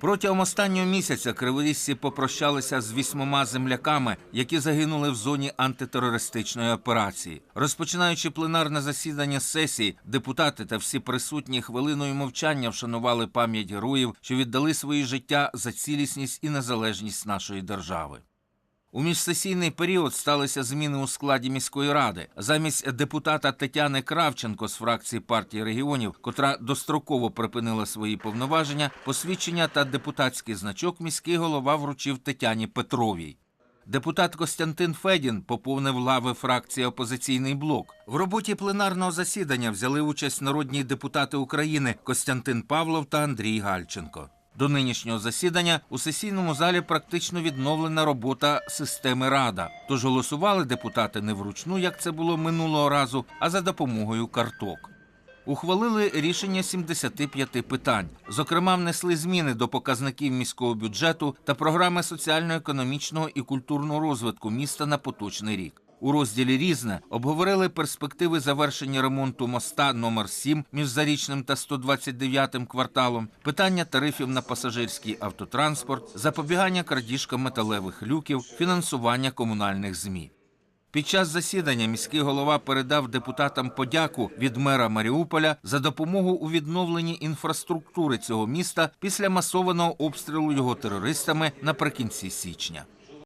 Протягом останнього місяця криворізці попрощалися з вісьмома земляками, які загинули в зоні антитерористичної операції. Розпочинаючи пленарне засідання сесії, депутати та всі присутні хвилиною мовчання вшанували пам'ять героїв, що віддали свої життя за цілісність і незалежність нашої держави. У міжсесійний період сталися зміни у складі міської ради. Замість депутата Тетяни Кравченко з фракції партії регіонів, котра достроково припинила свої повноваження, посвідчення та депутатський значок міський голова вручив Тетяні Петровій. Депутат Костянтин Федін поповнив лави фракції Опозиційний блок. В роботі пленарного засідання взяли участь народні депутати України Костянтин Павлов та Андрій Гальченко. До нинішнього засідання у сесійному залі практично відновлена робота системи Рада. Тож голосували депутати не вручну, як це було минулого разу, а за допомогою карток. Ухвалили рішення 75 питань. Зокрема, внесли зміни до показників міського бюджету та програми соціально-економічного і культурного розвитку міста на поточний рік. У розділі Різне обговорили перспективи завершення ремонту моста номер 7 між Зарічним та 129 кварталом, питання тарифів на пасажирський автотранспорт, запобігання крадіжкам металевих люків, фінансування комунальних ЗМІ. Під час засідання міський голова передав депутатам подяку від мера Маріуполя за допомогу у відновленні інфраструктури цього міста після масованого обстрілу його терористами наприкінці січня.